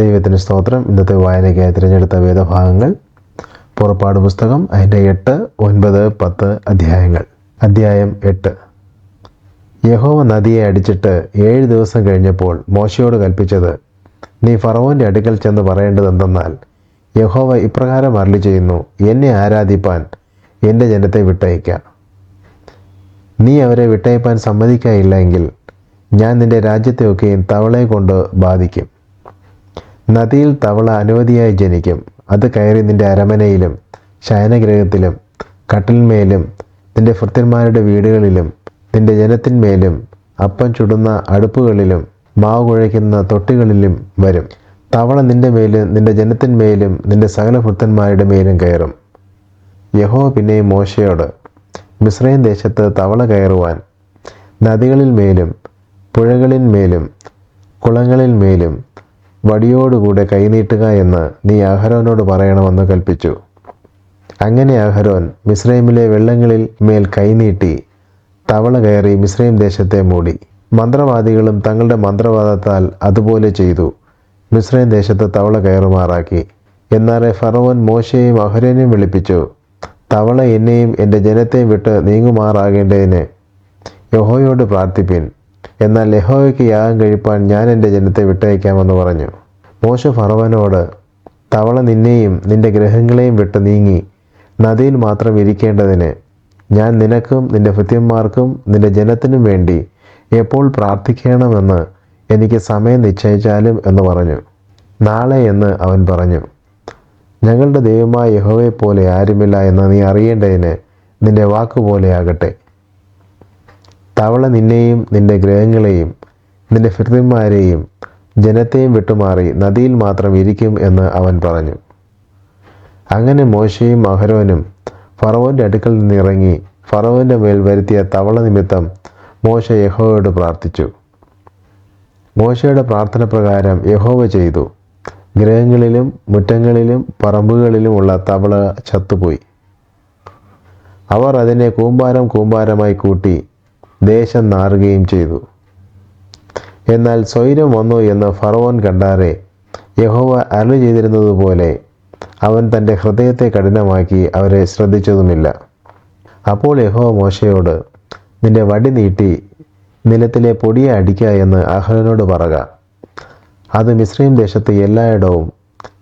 ദൈവത്തിന് സ്തോത്രം. ഇന്നത്തെ വായനയ്ക്കായി തിരഞ്ഞെടുത്ത വേദഭാഗങ്ങൾ. പുറപ്പാട് പുസ്തകം അതിന്റെ എട്ട് ഒൻപത് പത്ത് അധ്യായങ്ങൾ. അധ്യായം എട്ട്. യഹോവ നദിയെ അടിച്ചിട്ട് ഏഴ് ദിവസം കഴിഞ്ഞപ്പോൾ മോശയോട് കൽപ്പിച്ചത് നീ ഫറവോന്റെ അടുക്കൽ ചെന്ന് പറയേണ്ടത് എന്തെന്നാൽ യഹോവ ഇപ്രകാരം അരളി ചെയ്യുന്നു എന്നെ ആരാധിപ്പാൻ എന്റെ ജനത്തെ വിട്ടയക്കാം നീ അവരെ വിട്ടയപ്പാൻ സമ്മതിക്കായില്ല എങ്കിൽ ഞാൻ നിന്റെ രാജ്യത്തെയൊക്കെയും തവളയെ കൊണ്ട് ബാധിക്കും. നദിയിൽ തവള അനവധിയായി ജനിക്കും. അത് കയറി നിന്റെ അരമനയിലും ശയനഗ്രഹത്തിലും കട്ടിൽമേലും നിന്റെ ഭൃത്യന്മാരുടെ വീടുകളിലും നിന്റെ ജനത്തിന്മേലും അപ്പം ചുടുന്ന അടുപ്പുകളിലും മാവ് കുഴയ്ക്കുന്ന തൊട്ടികളിലും വരും. തവള നിന്റെ മേലും നിന്റെ ജനത്തിന്മേലും നിന്റെ സകല ഭൃത്തന്മാരുടെ മേലും കയറും. യഹോ പിന്നെയും മോശയോട് മിശ്രയും ദേശത്ത് തവള കയറുവാൻ നദികളിൽ മേലും പുഴകളിൽ മേലും കുളങ്ങളിൽ മേലും വടിയോടുകൂടെ കൈനീട്ടുക എന്ന് നീ അഹരോനോട് പറയണമെന്ന് കൽപ്പിച്ചു. അങ്ങനെ അഹരോൻ മിശ്രൈമിലെ വെള്ളങ്ങളിൽ മേൽ കൈനീട്ടി തവള കയറി മിശ്രൈം ദേശത്തെ മൂടി. മന്ത്രവാദികളും തങ്ങളുടെ മന്ത്രവാദത്താൽ അതുപോലെ ചെയ്തു. മിശ്രൈം ദേശത്ത് തവള കയറുമാറാക്കി. എന്നാൽ ഫറവോൻ മോശയെയും അഹരോനെയും വിളിപ്പിച്ചു തവള എന്നെയും എന്റെ ജനത്തെയും വിട്ട് നീങ്ങുമാറാകേണ്ടതിന് യഹോയോട് പ്രാർത്ഥിപ്പിൻ. എന്നാൽ ലഹോയ്ക്ക് യാഗം കഴിപ്പാൻ ഞാൻ എന്റെ ജനത്തെ വിട്ടയക്കാമെന്ന് പറഞ്ഞു. മോശ ഫറവനോട് തവള നിന്നെയും നിന്റെ ഗ്രഹങ്ങളെയും വിട്ട് നീങ്ങി നദിയിൽ മാത്രം ഇരിക്കേണ്ടതിന് ഞാൻ നിനക്കും നിന്റെ ഭൃത്യന്മാർക്കും നിന്റെ ജനത്തിനും വേണ്ടി എപ്പോൾ പ്രാർത്ഥിക്കണമെന്ന് എനിക്ക് സമയം നിശ്ചയിച്ചാലും എന്ന് പറഞ്ഞു. നാളെ എന്ന് അവൻ പറഞ്ഞു. ഞങ്ങളുടെ ദൈവമായ യഹോവയെ പോലെ ആരുമില്ല എന്ന് നീ അറിയേണ്ടതിന് നിന്റെ വാക്കുപോലെയാകട്ടെ തവള നിന്നെയും നിന്റെ ഗ്രഹങ്ങളെയും നിന്റെ ഭൃത്യന്മാരെയും ജനത്തെയും വിട്ടുമാറി നദിയിൽ മാത്രം ഇരിക്കും എന്ന് അവൻ പറഞ്ഞു. അങ്ങനെ മോശയും അഹരോനും ഫറവോന്റെ അടുക്കൽ നിന്നിറങ്ങി ഫറവോന്റെ മേൽ വരുത്തിയ തവള നിമിത്തം മോശ യഹോവയോട് പ്രാർത്ഥിച്ചു. മോശയുടെ പ്രാർത്ഥന പ്രകാരം യഹോവ ചെയ്തു. ഗ്രഹങ്ങളിലും മുറ്റങ്ങളിലും പറമ്പുകളിലുമുള്ള തവള ചത്തുപോയി. അവർ അതിനെ കൂമ്പാരം കൂമ്പാരമായി കൂട്ടി ദേശം നാറുകയും ചെയ്തു. എന്നാൽ സ്വൈരം വന്നു എന്ന് ഫറവോൻ കണ്ടാറെ യഹോവ അരുളി ചെയ്തിരുന്നതുപോലെ അവൻ തന്റെ ഹൃദയത്തെ കഠിനമാക്കി അവരെ ശ്രദ്ധിച്ചതുമില്ല. അപ്പോൾ യഹോവ മോശയോട് നിന്റെ വടി നീട്ടി നിലത്തിലെ പൊടിയെ അടിക്കുക എന്ന് അഹ്ലനോട് പറക. അത് മിശ്രീം ദേശത്ത് എല്ലായിടവും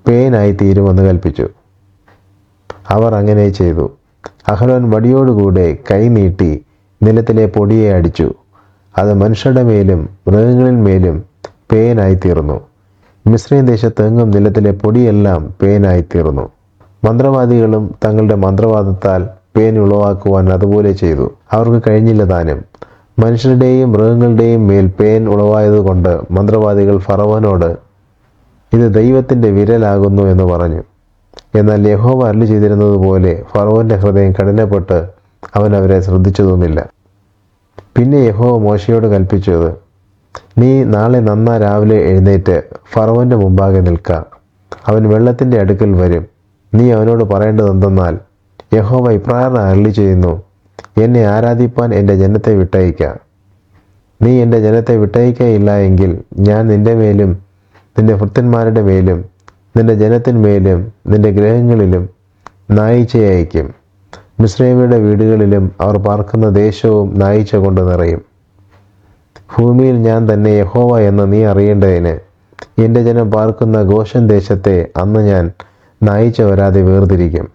പേനായി തീരുമെന്ന് കൽപ്പിച്ചു. അവർ അങ്ങനെ ചെയ്തു. അഹ്ലോൻ വടിയോടുകൂടെ കൈ നീട്ടി നിലത്തിലെ പൊടിയെ അടിച്ചു. അത് മനുഷ്യരുടെ മേലും മൃഗങ്ങളിൽ മേലും പേനായി തീർന്നു മിശ്രയും ദേശത്തെങ്ങും നിലത്തിലെ പൊടിയെല്ലാം പേനായി തീർന്നു മന്ത്രവാദികളും തങ്ങളുടെ മന്ത്രവാദത്താൽ പേൻ ഉളവാക്കുവാൻ അതുപോലെ ചെയ്തു. അവർക്ക് കഴിഞ്ഞില്ല താനും മനുഷ്യരുടെയും മൃഗങ്ങളുടെയും മേൽ പേൻ ഉളവായതുകൊണ്ട് മന്ത്രവാദികൾ ഫറവനോട് ഇത് ദൈവത്തിന്റെ വിരലാകുന്നു എന്ന് പറഞ്ഞു. എന്നാൽ യഹോവ അരുളി ചെയ്തിരുന്നതുപോലെ ഫറവന്റെ ഹൃദയം കഠിനപ്പെട്ട് അവൻ അവരെ ശ്രദ്ധിച്ചതുമില്ല. പിന്നെ യഹോ മോശയോട് കൽപ്പിച്ചത് നീ നാളെ നന്നാ രാവിലെ എഴുന്നേറ്റ് ഫറവന്റെ മുമ്പാകെ നിൽക്ക. അവൻ വെള്ളത്തിന്റെ അടുക്കൽ വരും. നീ അവനോട് പറയേണ്ടതെന്തെന്നാൽ യഹോവ ഇപ്രാരണ അരളി ചെയ്യുന്നു. എന്നെ ആരാധിപ്പാൻ എന്റെ ജനത്തെ വിട്ടയക്ക നീ എന്റെ ജനത്തെ വിട്ടയക്കയില്ല എങ്കിൽ ഞാൻ നിന്റെ മേലും നിന്റെ ഭൃത്യന്മാരുടെ മേലും നിന്റെ ജനത്തിന്മേലും നിന്റെ ഗ്രഹങ്ങളിലും നായിച്ചയെ അയക്കും മിശ്രൈമിയുടെ വീടുകളിലും അവർ പാർക്കുന്ന ദേശവും നായിച്ച കൊണ്ട് നിറയും. ഭൂമിയിൽ ഞാൻ തന്നെ യഹോവ എന്ന് നീ അറിയേണ്ടതിന് എന്റെ ജനം പാർക്കുന്ന ഘോഷൻ ദേശത്തെ അന്ന് ഞാൻ നായിച്ച വരാതെ വേർതിരിക്കും.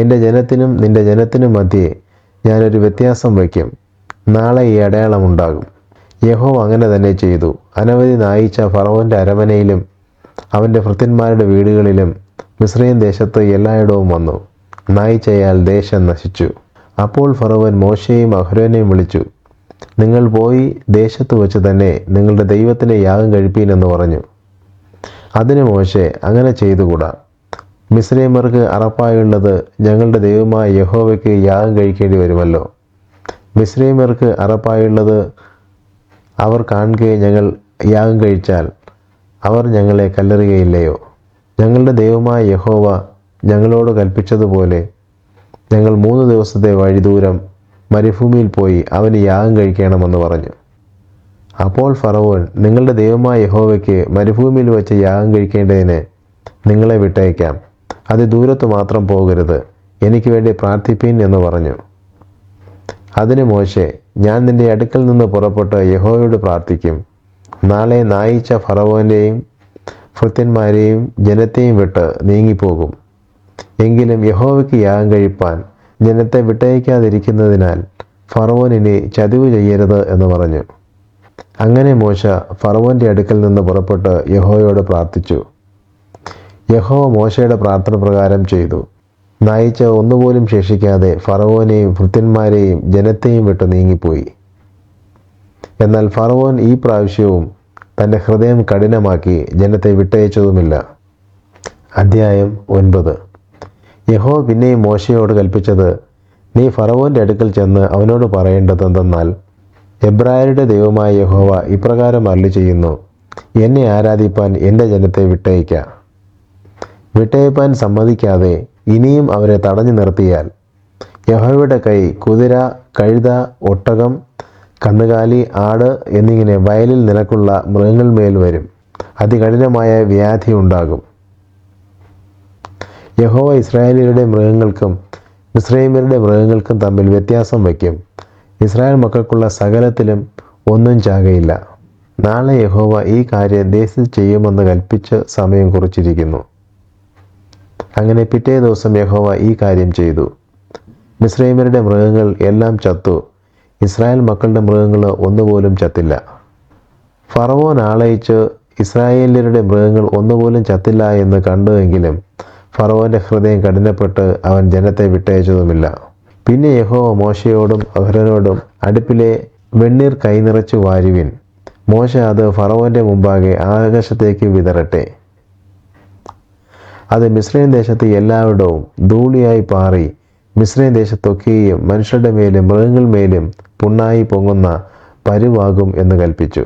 എന്റെ ജനത്തിനും നിന്റെ ജനത്തിനും മധ്യേ ഞാനൊരു വ്യത്യാസം വയ്ക്കും. നാളെ ഈ അടയാളമുണ്ടാകും യഹോവ അങ്ങനെ തന്നെ ചെയ്തു. അനവധി നായിച്ച ഫറവന്റെ അരമനയിലും അവന്റെ ഭൃത്യന്മാരുടെ വീടുകളിലും മിശ്രയും ദേശത്ത് എല്ലായിടവും വന്നു. നായിച്ചയാൽ ദേശം നശിച്ചു. അപ്പോൾ ഫറവൻ മോശയും അഹ്രോനെയും വിളിച്ചു നിങ്ങൾ പോയി ദേശത്ത് വെച്ച് തന്നെ നിങ്ങളുടെ ദൈവത്തിന് യാഗം കഴിപ്പീനെന്ന് പറഞ്ഞു. അതിന് മോശെ അങ്ങനെ ചെയ്തുകൂടാ. മിശ്രൈമർക്ക് അറപ്പായുള്ളത് ഞങ്ങളുടെ ദൈവമായ യഹോവയ്ക്ക് യാഗം കഴിക്കേണ്ടി വരുമല്ലോ. മിശ്രൈമർക്ക് അറപ്പായുള്ളത് അവർ കാണുകയെ ഞങ്ങൾ യാഗം കഴിച്ചാൽ അവർ ഞങ്ങളെ കല്ലെറിയയില്ലയോ ഞങ്ങളുടെ ദൈവമായ യഹോവ ഞങ്ങളോട് കൽപ്പിച്ചതുപോലെ ഞങ്ങൾ മൂന്ന് ദിവസത്തെ വഴി ദൂരം മരുഭൂമിയിൽ പോയി അവന് യാഗം കഴിക്കണമെന്ന് പറഞ്ഞു. അപ്പോൾ ഫറവോൻ നിങ്ങളുടെ ദൈവമായ യഹോവയ്ക്ക് മരുഭൂമിയിൽ വെച്ച് യാഗം കഴിക്കേണ്ടതിന് നിങ്ങളെ വിട്ടയക്കാം. അത് ദൂരത്ത് മാത്രം പോകരുത്. എനിക്ക് വേണ്ടി പ്രാർത്ഥിപ്പീൻ എന്ന് പറഞ്ഞു. അതിന് മോശെ ഞാൻ നിന്റെ അടുക്കൽ നിന്ന് പുറപ്പെട്ട് യഹോവയോട് പ്രാർത്ഥിക്കും. നാളെ നായിച്ച ഫറവോന്റെയും ഭൃത്യന്മാരെയും ജനത്തെയും വിട്ട് നീങ്ങിപ്പോകും. എങ്കിലും യഹോവയ്ക്ക് യാഗം കഴിപ്പാൻ ജനത്തെ വിട്ടയക്കാതിരിക്കുന്നതിനാൽ ഫറവോനിനെ ചതിവ് ചെയ്യരുത് എന്ന് പറഞ്ഞു. അങ്ങനെ മോശ ഫറവോന്റെ അടുക്കൽ നിന്ന് പുറപ്പെട്ട് യഹോയോട് പ്രാർത്ഥിച്ചു. യഹോവ മോശയുടെ പ്രാർത്ഥന പ്രകാരം ചെയ്തു. നയിച്ച ഒന്നുപോലും ശേഷിക്കാതെ ഫറവോനെയും ഭൃത്യന്മാരെയും ജനത്തെയും വിട്ട് നീങ്ങിപ്പോയി. എന്നാൽ ഫറവോൻ ഈ പ്രാവശ്യവും തന്റെ ഹൃദയം കഠിനമാക്കി ജനത്തെ വിട്ടയച്ചതുമില്ല. അധ്യായം ഒൻപത്. യഹോ പിന്നെയും മോശയോട് കൽപ്പിച്ചത്. നീ ഫറവോന്റെ അടുക്കൽ ചെന്ന് അവനോട് പറയേണ്ടത് എന്തെന്നാൽ എബ്രായരുടെ ദൈവമായ യഹോവ ഇപ്രകാരം അരളി ചെയ്യുന്നു എന്നെ ആരാധിപ്പാൻ എന്റെ ജനത്തെ വിട്ടയക്ക വിട്ടയപ്പാൻ സമ്മതിക്കാതെ ഇനിയും അവരെ തടഞ്ഞു നിർത്തിയാൽ യഹോവയുടെ കൈ കുതിര കഴുത ഒട്ടകം കന്നുകാലി ആട് എന്നിങ്ങനെ വയലിൽ നിനക്കുള്ള മൃഗങ്ങൾമേൽ വരും. അതികഠിനമായ വ്യാധി ഉണ്ടാകും. യഹോവ ഇസ്രായേലിയരുടെ മൃഗങ്ങൾക്കും മിസ്രൈമ്യരുടെ മൃഗങ്ങൾക്കും തമ്മിൽ വ്യത്യാസം വയ്ക്കും. ഇസ്രായേൽ മക്കൾക്കുള്ള സകലത്തിലും ഒന്നും ചാകയില്ല. നാളെ യഹോവ ഈ കാര്യം ദേശത്ത് ചെയ്യുമെന്ന് കൽപ്പിച്ച് സമയം കുറിച്ചിരിക്കുന്നു. അങ്ങനെ പിറ്റേ ദിവസം യഹോവ ഈ കാര്യം ചെയ്തു. മിസ്രൈമരുടെ മൃഗങ്ങൾ എല്ലാം ചത്തു. ഇസ്രായേൽ മക്കളുടെ മൃഗങ്ങൾ ഒന്നുപോലും ചത്തില്ല. ഫറവോൻ ആളയിച്ച് ഇസ്രായേലിയരുടെ മൃഗങ്ങൾ ഒന്നുപോലും ചത്തില്ല എന്ന് കണ്ടുവെങ്കിലും ഫറവോന്റെ ഹൃദയം കഠിനപ്പെട്ട് അവൻ ജനത്തെ വിട്ടയച്ചതുമില്ല. പിന്നെ യഹോ മോശയോടും അഹ്റനോടും അടുപ്പിലെ വെണ്ണീർ കൈനിറച്ചു വാരുവിൻ. മോശ അത് ഫറവോന്റെ മുമ്പാകെ ആകാശത്തേക്ക് വിതറട്ടെ. അത് മിശ്രയും ദേശത്ത് എല്ലായിടവും ധൂളിയായി പാറി. മിശ്രയും ദേശത്തൊക്കെയും മനുഷ്യരുടെ മേലും മൃഗങ്ങൾ മേലും പുണ്ണായി പൊങ്ങുന്ന പരുവാകും എന്ന് കൽപ്പിച്ചു.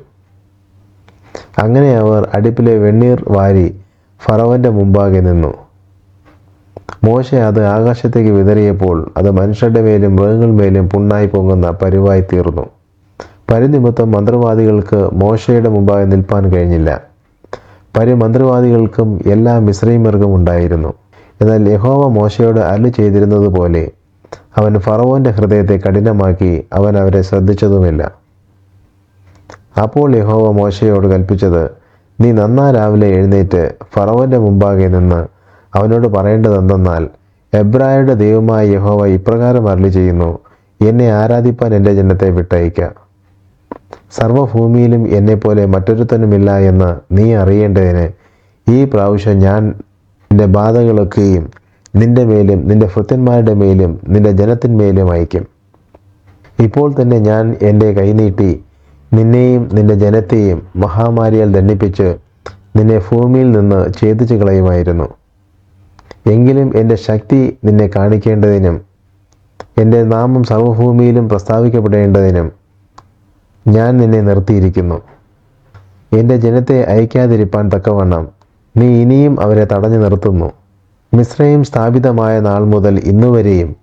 അങ്ങനെ അവർ അടുപ്പിലെ വെണ്ണീർ വാരി ഫറവന്റെ മുമ്പാകെ നിന്നു. മോശ അത് ആകാശത്തേക്ക് വിതറിയപ്പോൾ അത് മനുഷ്യരുടെ മേലും മൃഗങ്ങൾ മേലും പുണ്ണായി പൊങ്ങുന്ന പരുവായി തീർന്നു. പരിനിമിത്തം മന്ത്രവാദികൾക്ക് മോശയുടെ മുമ്പായി നിൽപ്പാൻ കഴിഞ്ഞില്ല. പരിമന്ത്രവാദികൾക്കും എല്ലാ മിശ്രീമർഗം ഉണ്ടായിരുന്നു. എന്നാൽ യഹോവ മോശയോട് അരുളി ചെയ്തിരുന്നത് പോലെ അവൻ ഫറവോന്റെ ഹൃദയത്തെ കഠിനമാക്കി അവൻ അവരെ ശ്രദ്ധിച്ചതുമില്ല. അപ്പോൾ യഹോവ മോശയോട് കൽപ്പിച്ചത് നീ നന്നാ രാവിലെ എഴുന്നേറ്റ് ഫറവോന്റെ മുമ്പാകെ നിന്ന് അവനോട് പറയേണ്ടതെന്തെന്നാൽ എബ്രായരുടെ ദൈവമായ യഹോവ ഇപ്രകാരം അരളി ചെയ്യുന്നു എന്നെ ആരാധിപ്പാൻ എന്റെ ജനത്തെ വിട്ടയക്കുക സർവഭൂമിയിലും എന്നെപ്പോലെ മറ്റൊരുത്തനുമില്ല എന്ന് നീ അറിയേണ്ടതിന് ഈ പ്രാവശ്യം ഞാൻ നിന്റെ ബാധകളൊക്കെയും നിന്റെ മേലും നിന്റെ ഭൃത്യന്മാരുടെ മേലും നിന്റെ ജനത്തിന്മേലും അയക്കും ഇപ്പോൾ തന്നെ ഞാൻ എന്റെ കൈനീട്ടി നിന്നെയും നിന്റെ ജനത്തെയും മഹാമാരിയാൽ ദണ്ഡിപ്പിച്ച് നിന്നെ ഭൂമിയിൽ നിന്ന് ഛേദിച്ചു കളയുമായിരുന്നു എങ്കിലും എന്റെ ശക്തി നിന്നെ കാണിക്കേണ്ടതിനും എന്റെ നാമം സർവഭൂമിയിലും പ്രസ്താവിക്കപ്പെടേണ്ടതിനും ഞാൻ നിന്നെ നിർത്തിയിരിക്കുന്നു. എന്റെ ജനത്തെ അയക്കാതിരിപ്പാൻ തക്കവണ്ണം നീ ഇനിയും അവരെ തടഞ്ഞു നിർത്തുന്നു. മിശ്രയും സ്ഥാപിതമായ നാൾ മുതൽ ഇന്നുവരെയും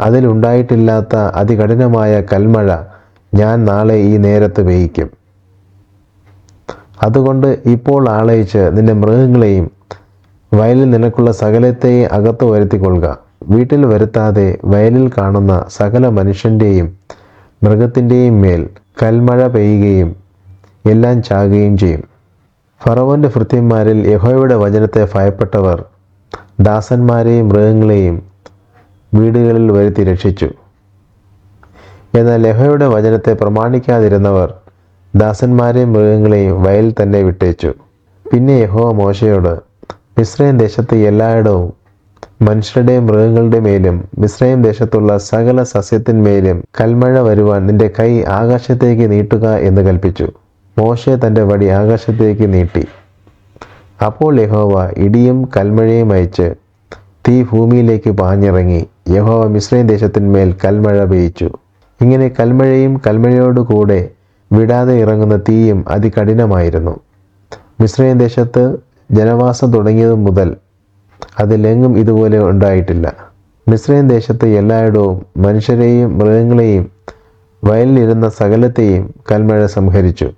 അതിലുണ്ടായിട്ടില്ലാത്ത അതികഠിനമായ കൽമഴ ഞാൻ നാളെ ഈ നേരത്ത് വേയിക്കും അതുകൊണ്ട് ഇപ്പോൾ ആളയിച്ച് നിന്റെ മൃഗങ്ങളെയും വയലിൽ നിനക്കുള്ള സകലത്തെയും അകത്ത് വരുത്തിക്കൊള്ളുക. വീട്ടിൽ വരുത്താതെ വയലിൽ കാണുന്ന സകല മനുഷ്യന്റെയും മൃഗത്തിന്റെയും മേൽ കൽമഴ പെയ്യുകയും എല്ലാം ചാകുകയും ചെയ്യും. ഫറവോന്റെ ഭൃത്യന്മാരിൽ യഹോയുടെ വചനത്തെ ഭയപ്പെട്ടവർ ദാസന്മാരെയും മൃഗങ്ങളെയും വീടുകളിൽ വരുത്തി രക്ഷിച്ചു. എന്നാൽ യഹോയുടെ വചനത്തെ പ്രമാണിക്കാതിരുന്നവർ ദാസന്മാരെയും മൃഗങ്ങളെയും വയലിൽ തന്നെ വിട്ടേച്ചു. പിന്നെ യഹോ മോശയോട് മിശ്രയും ദേശത്ത് എല്ലായിടവും മനുഷ്യരുടെയും മൃഗങ്ങളുടെ മേലും മിശ്രയൻ ദേശത്തുള്ള സകല സസ്യത്തിന്മേലും കൽമഴ വരുവാൻ നിന്റെ കൈ ആകാശത്തേക്ക് നീട്ടുക എന്ന് കൽപ്പിച്ചു. മോശെ തന്റെ വടി ആകാശത്തേക്ക് നീട്ടി. അപ്പോൾ യഹോവ ഇടിയും കൽമഴയും അയച്ച് തീ ഭൂമിയിലേക്ക് പാഞ്ഞിറങ്ങി. യഹോവ മിശ്രയൻ ദേശത്തിന്മേൽ കൽമഴ പെയ്ച്ചു ഇങ്ങനെ കൽമഴയും കൽമഴയോടുകൂടെ വിടാതെ ഇറങ്ങുന്ന തീയും അതികഠിനമായിരുന്നു. മിശ്രയൻ ദേശത്ത് ജനവാസം തുടങ്ങിയതു മുതൽ അതിലെങ്ങും ഇതുപോലെ ഉണ്ടായിട്ടില്ല. മിശ്രയും ദേശത്ത് എല്ലായിടവും മനുഷ്യരെയും മൃഗങ്ങളെയും വയലിലിരുന്ന സകലത്തെയും കൽമഴ സംഹരിച്ചു.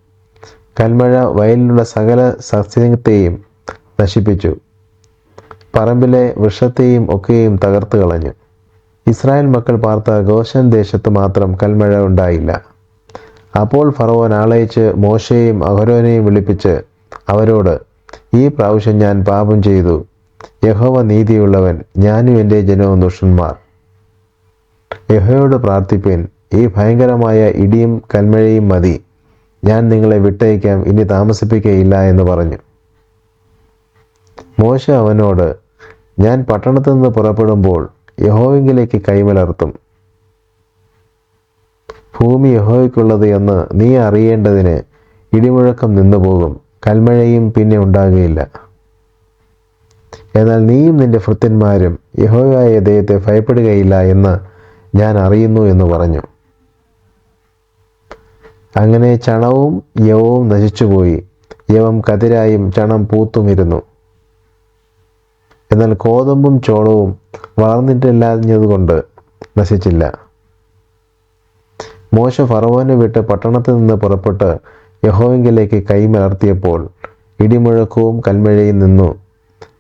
കൽമഴ വയലിലുള്ള സകല സസ്യത്തെയും നശിപ്പിച്ചു. പറമ്പിലെ വൃക്ഷത്തെയും ഒക്കെയും തകർത്ത് കളഞ്ഞു. ഇസ്രായേൽ മക്കൾ പാർത്ത ഗോശൻ ദേശത്ത് മാത്രം കൽമഴ ഉണ്ടായില്ല. അപ്പോൾ ഫറവോൻ ആളയച്ച് മോശയെയും അഹരോനെയും വിളിപ്പിച്ച് അവരോട് ഈ പ്രാവശ്യം ഞാൻ പാപം ചെയ്തു. യഹോവ നീതിയുള്ളവൻ ഞാനും എന്റെ ജനവും ദുഷ്ടന്മാർ. യഹോയോട് പ്രാർത്ഥിപ്പിൻ ഈ ഭയങ്കരമായ ഇടിയും കൽമഴയും മതി. ഞാൻ നിങ്ങളെ വിട്ടയക്കാം ഇനി താമസിപ്പിക്കയില്ല എന്ന് പറഞ്ഞു. മോശ അവനോട് ഞാൻ പട്ടണത്തിൽ നിന്ന് പുറപ്പെടുമ്പോൾ യഹോവിംഗിലേക്ക് കൈമലർത്തും. ഭൂമി യഹോയ്ക്കുള്ളത് എന്ന് നീ അറിയേണ്ടതിന് ഇടിമുഴക്കം നിന്നുപോകും. കൽമഴയും പിന്നെ ഉണ്ടാകുകയില്ല. എന്നാൽ നീയും നിന്റെ ഭൃത്യന്മാരും യഹോയായ ദൈവത്തെ ഭയപ്പെടുകയില്ല എന്ന് ഞാൻ അറിയുന്നു എന്ന് പറഞ്ഞു. അങ്ങനെ ചണവും യവവും നശിച്ചുപോയി. യവം കതിരായും ചണം പൂത്തുമിരുന്നു. എന്നാൽ കോതമ്പും ചോളവും വളർന്നിട്ടില്ലാഞ്ഞതുകൊണ്ട് നശിച്ചില്ല. മോശ ഫറവോനെ വിട്ട് പട്ടണത്തിൽ നിന്ന് പുറപ്പെട്ട് യഹോവെങ്കിലേക്ക് കൈമലർത്തിയപ്പോൾ ഇടിമുഴക്കവും കൽമഴയും നിന്നു.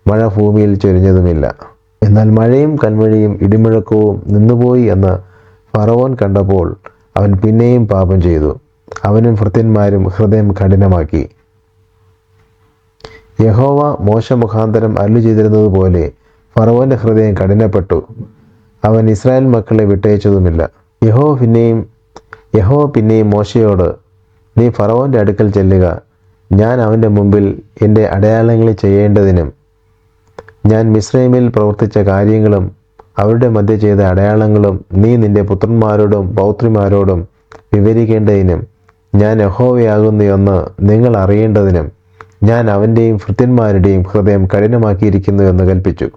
മഴ ഭൂമിയിൽ ചൊരിഞ്ഞതുമില്ല. എന്നാൽ മഴയും കൽമഴയും ഇടിമുഴക്കവും നിന്നുപോയി എന്ന് ഫറവോൻ കണ്ടപ്പോൾ അവൻ പിന്നെയും പാപം ചെയ്തു. അവനും ഭൃത്യന്മാരും ഹൃദയം കഠിനമാക്കി. യഹോവ മോശ മുഖാന്തരം അല്ലു ചെയ്തിരുന്നതുപോലെ ഫറവോന്റെ ഹൃദയം കഠിനപ്പെട്ടു. അവൻ ഇസ്രായേൽ മക്കളെ വിട്ടയച്ചതുമില്ല. യഹോ പിന്നെയും യഹോ പിന്നെയും മോശയോട് നീ ഫറവോന്റെ അടുക്കൽ ചെല്ലുക. ഞാൻ അവന്റെ മുമ്പിൽ എന്റെ അടയാളങ്ങൾ ചെയ്യേണ്ടതിനും ഞാൻ മിശ്രൈമിൽ പ്രവർത്തിച്ച കാര്യങ്ങളും അവരുടെ മധ്യ ചെയ്ത അടയാളങ്ങളും നീ നിന്റെ പുത്രന്മാരോടും പൗത്രിമാരോടും വിവരിക്കേണ്ടതിനും ഞാൻ യഹോവയാകുന്നു എന്ന് നിങ്ങൾ അറിയേണ്ടതിനും ഞാൻ അവന്റെയും ഭൃത്യന്മാരുടെയും ഹൃദയം കഠിനമാക്കിയിരിക്കുന്നു എന്ന് കൽപ്പിച്ചു.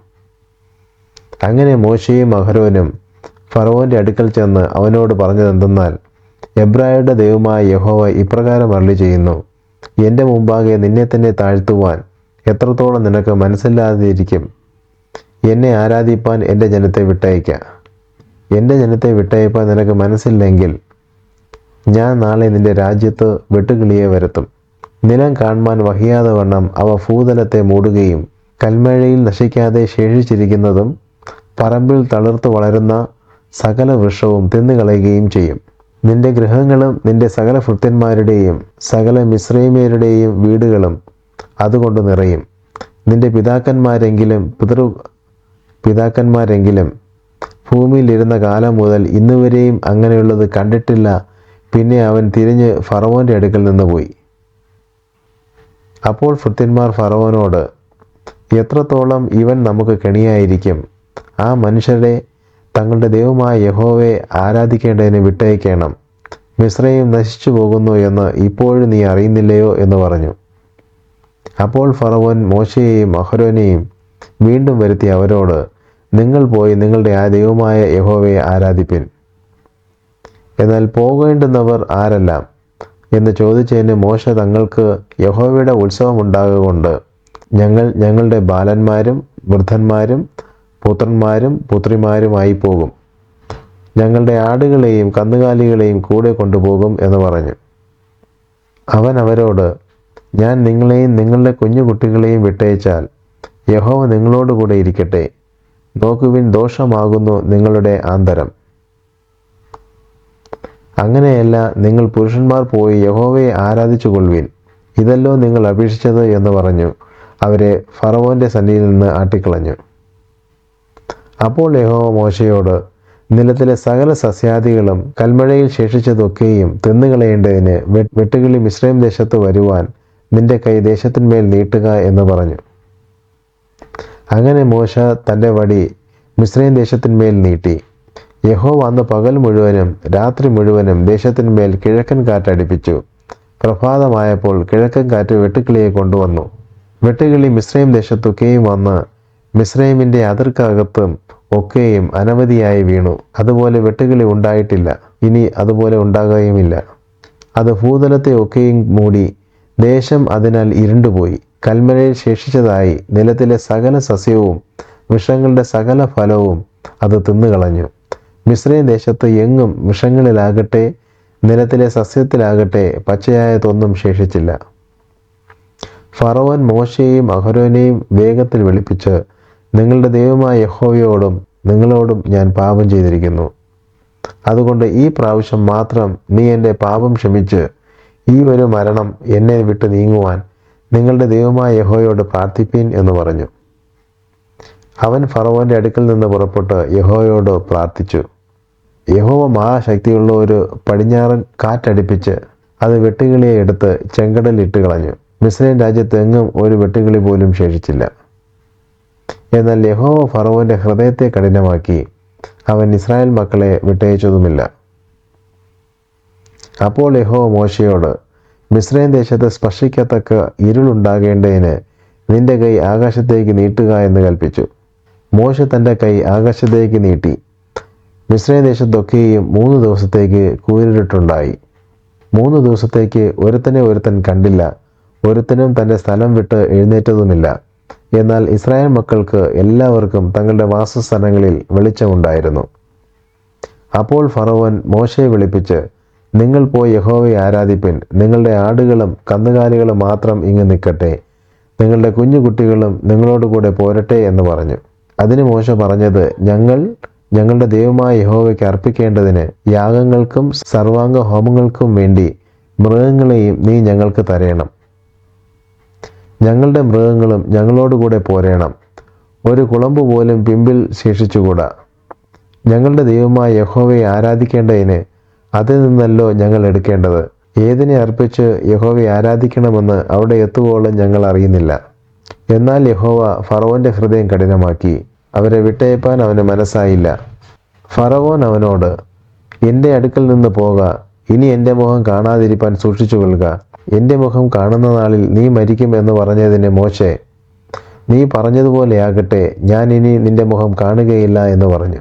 അങ്ങനെ മോശയും അഹരോനും ഫറവോന്റെ അടുക്കൽ ചെന്ന് അവനോട് പറഞ്ഞതെന്തെന്നാൽ എബ്രായരുടെ ദൈവമായ യഹോവ ഇപ്രകാരം അരളി ചെയ്യുന്നു എന്റെ മുമ്പാകെ നിന്നെ തന്നെ താഴ്ത്തുവാൻ എത്രത്തോളം നിനക്ക് മനസ്സില്ലാതിരിക്കും. എന്നെ ആരാധിപ്പാൻ എന്റെ ജനത്തെ വിട്ടയക്കുക എന്റെ ജനത്തെ വിട്ടയപ്പാൻ നിനക്ക് മനസ്സില്ലെങ്കിൽ ഞാൻ നാളെ നിന്റെ രാജ്യത്ത് വെട്ടുകിളിയെ വരുത്തും. നിലം കാണുവാൻ വഹിയാതെ വണ്ണം അവ ഭൂതലത്തെ മൂടുകയും കൽമഴയിൽ നശിക്കാതെ ശേഷിച്ചിരിക്കുന്നതും പറമ്പിൽ തളിർത്ത് വളരുന്ന സകല വൃക്ഷവും തിന്നുകളയുകയും ചെയ്യും. നിന്റെ ഗൃഹങ്ങളും നിന്റെ സകല ഭൃത്യന്മാരുടെയും സകല മിശ്രൈമ്യരുടെയും വീടുകളും അതുകൊണ്ട് നിറയും. നിന്റെ പിതാക്കന്മാരെങ്കിലും പിതൃ പിതാക്കന്മാരെങ്കിലും ഭൂമിയിലിരുന്ന കാലം മുതൽ ഇന്നുവരെയും അങ്ങനെയുള്ളത് കണ്ടിട്ടില്ല. പിന്നെ അവൻ തിരിഞ്ഞ് ഫറവോന്റെ അടുക്കൽ നിന്ന് പോയി. അപ്പോൾ ഭൃത്യന്മാർ ഫറവോനോട് എത്രത്തോളം ഇവൻ നമുക്ക് കെണിയായിരിക്കും? ആ മനുഷ്യരെ തങ്ങളുടെ ദൈവമായ യഹോവയെ ആരാധിക്കേണ്ടതിന് വിട്ടയക്കണം. മിശ്രയും നശിച്ചു പോകുന്നു എന്ന് ഇപ്പോഴും നീ അറിയുന്നില്ലയോ എന്ന് പറഞ്ഞു. അപ്പോൾ ഫറവോൻ മോശയെയും അഹരോനെയും വീണ്ടും വരുത്തി അവരോട് നിങ്ങൾ പോയി നിങ്ങളുടെ ആ ദൈവമായ യഹോവയെ ആരാധിപ്പിൻ. എന്നാൽ പോകേണ്ടുന്നവർ ആരെല്ലാം? എന്ന് ചോദിച്ചതിന് മോശ തങ്ങൾക്ക് യഹോവയുടെ ഉത്സവം ഉണ്ടാകുകൊണ്ട് ഞങ്ങൾ ഞങ്ങളുടെ ബാലന്മാരും വൃദ്ധന്മാരും പുത്രന്മാരും പുത്രിമാരുമായി പോകും. ഞങ്ങളുടെ ആടുകളെയും കന്നുകാലികളെയും കൂടെ കൊണ്ടുപോകും എന്ന് പറഞ്ഞു. അവൻ അവരോട് ഞാൻ നിങ്ങളെയും നിങ്ങളുടെ കുഞ്ഞു കുട്ടികളെയും വിട്ടയച്ചാൽ യഹോവ നിങ്ങളോട് കൂടെ ഇരിക്കട്ടെ. നോക്കുവിൻ ദോഷമാകുന്നു നിങ്ങളുടെ ആന്തരം. അങ്ങനെയല്ല നിങ്ങൾ പുരുഷന്മാർ പോയി യഹോവയെ ആരാധിച്ചു കൊള്ളുവിൻ ഇതല്ലോ നിങ്ങൾ അപേക്ഷിച്ചത് എന്ന് പറഞ്ഞു. അവരെ ഫറവോന്റെ സന്നിയിൽ നിന്ന് ആട്ടിക്കളഞ്ഞു. അപ്പോൾ യഹോവ മോശയോട് നിലത്തിലെ സകല സസ്യാദികളും കൽമഴയിൽ ശേഷിച്ചതൊക്കെയും തിന്നുകളയേണ്ടതിന് വെട്ടുകിളി മിശ്രയും ദേശത്ത് വരുവാൻ നിന്റെ കൈ ദേശത്തിന്മേൽ നീട്ടുക എന്ന് പറഞ്ഞു. അങ്ങനെ മോശ തന്റെ വടി മിശ്രയും ദേശത്തിന്മേൽ നീട്ടി. യഹോവ അന്ന് പകൽ മുഴുവനും രാത്രി മുഴുവനും ദേശത്തിന്മേൽ കിഴക്കൻ കാറ്റടിപ്പിച്ചു പ്രഭാതമായപ്പോൾ കിഴക്കൻ കാറ്റ് വെട്ടുക്കിളിയെ കൊണ്ടുവന്നു. വെട്ടുകിളി മിശ്രയും ദേശത്തൊക്കെയും വന്ന് മിശ്രൈമിന്റെ അതിർക്കകത്തും ഒക്കെയും അനവധിയായി വീണു. അതുപോലെ വെട്ടുകിളി ഉണ്ടായിട്ടില്ല. ഇനി അതുപോലെ ഉണ്ടാകുകയുമില്ല. അത് ഭൂതലത്തെ ഒക്കെയും മൂടി ദേശം അതിനാൽ ഇരുണ്ടുപോയി. കൽമഴയിൽ ശേഷിച്ചതായി നിലത്തിലെ സകല സസ്യവും വിഷങ്ങളുടെ സകല ഫലവും അത് തിന്നുകളഞ്ഞു. മിശ്രയും ദേശത്ത് എങ്ങും വിഷങ്ങളിലാകട്ടെ നിലത്തിലെ സസ്യത്തിലാകട്ടെ പച്ചയായതൊന്നും ശേഷിച്ചില്ല. ഫറവൻ മോശയെയും അഹരോനെയും വേഗത്തിൽ വിളിപ്പിച്ച് നിങ്ങളുടെ ദൈവമായ യഹോവയോടും നിങ്ങളോടും ഞാൻ പാപം ചെയ്തിരിക്കുന്നു. അതുകൊണ്ട് ഈ പ്രാവശ്യം മാത്രം നീ എന്റെ പാപം ക്ഷമിച്ച് ഈ ഒരു മരണം എന്നെ വിട്ട് നീങ്ങുവാൻ നിങ്ങളുടെ ദൈവമായ യഹോയോട് പ്രാർത്ഥിപ്പീൻ എന്ന് പറഞ്ഞു. അവൻ ഫറവോന്റെ അടുക്കൽ നിന്ന് പുറപ്പെട്ട് യഹോയോട് പ്രാർത്ഥിച്ചു. യഹോവ മഹാശക്തിയുള്ള ഒരു പടിഞ്ഞാറൻ കാറ്റടിപ്പിച്ച് അത് വെട്ടുകിളിയെ എടുത്ത് ചെങ്കടലിട്ട് കളഞ്ഞു മിസ്രൈൻ രാജ്യത്ത് എങ്ങും ഒരു വെട്ടുകിളി പോലും ശേഷിച്ചില്ല. എന്നാൽ യഹോവ ഫറവോന്റെ ഹൃദയത്തെ കഠിനമാക്കി. അവൻ ഇസ്രായേൽ മക്കളെ വിട്ടയച്ചതുമില്ല. അപ്പോൾ യഹോവ മോശയോട് മിസ്രൈൻ ദേശത്ത് സ്പർശിക്കത്തക്ക ഇരുളുണ്ടാകേണ്ടതിന് നിന്റെ കൈ ആകാശത്തേക്ക് നീട്ടുക എന്ന് കൽപ്പിച്ചു മോശ തന്റെ കൈ ആകാശത്തേക്ക് നീട്ടി. മിസ്രൈൻ ദേശത്തൊക്കെയും മൂന്ന് ദിവസത്തേക്ക് കൂരിട്ടുണ്ടായി മൂന്ന് ദിവസത്തേക്ക് ഒരുത്തനെ ഒരുത്തൻ കണ്ടില്ല. ഒരുത്തനും തന്റെ സ്ഥലം വിട്ട് എഴുന്നേറ്റതുമില്ല. എന്നാൽ ഇസ്രായേൽ മക്കൾക്ക് എല്ലാവർക്കും തങ്ങളുടെ വാസസ്ഥലങ്ങളിൽ വെളിച്ചമുണ്ടായിരുന്നു അപ്പോൾ ഫറവൻ മോശയെ വിളിപ്പിച്ച് നിങ്ങൾ പോയി യഹോവയെ ആരാധിപ്പിൻ. നിങ്ങളുടെ ആടുകളും കന്നുകാലികളും മാത്രം ഇങ്ങ് നിൽക്കട്ടെ. നിങ്ങളുടെ കുഞ്ഞു കുട്ടികളും നിങ്ങളോട് കൂടെ പോരട്ടെ എന്ന് പറഞ്ഞു. അതിന് മോശ പറഞ്ഞത് ഞങ്ങൾ ഞങ്ങളുടെ ദൈവമായ യഹോവയ്ക്ക് അർപ്പിക്കേണ്ടതിന് യാഗങ്ങൾക്കും സർവാംഗ ഹോമങ്ങൾക്കും വേണ്ടി മൃഗങ്ങളെയും നീ ഞങ്ങൾക്ക് തരയണം ഞങ്ങളുടെ മൃഗങ്ങളും ഞങ്ങളോടുകൂടെ പോരേണം. ഒരു കുളമ്പ് പോലും പിമ്പിൽ ശേഷിച്ചുകൂടാ. ഞങ്ങളുടെ ദൈവമായ യഹോവയെ ആരാധിക്കേണ്ടതിന് അതിൽ നിന്നല്ലോ ഞങ്ങൾ എടുക്കേണ്ടത്. ഏതിനെ അർപ്പിച്ച് യഹോവയെ ആരാധിക്കണമെന്ന് അവിടെ എത്തുവോളം ഞങ്ങൾ അറിയുന്നില്ല. എന്നാൽ യഹോവ ഫറവോന്റെ ഹൃദയം കഠിനമാക്കി. അവരെ വിട്ടയപ്പാൻ അവന് മനസ്സായില്ല. ഫറവോൻ അവനോട് എന്റെ അടുക്കൽ നിന്ന് പോക. ഇനി എന്റെ മുഖം കാണാതിരിപ്പാൻ സൂക്ഷിച്ചു കൊള്ളുക എന്റെ മുഖം കാണുന്ന നാളിൽ നീ മരിക്കും എന്ന് പറഞ്ഞതിന് മോശെ നീ പറഞ്ഞതുപോലെയാകട്ടെ ഞാൻ ഇനി നിന്റെ മുഖം കാണുകയില്ല എന്ന് പറഞ്ഞു.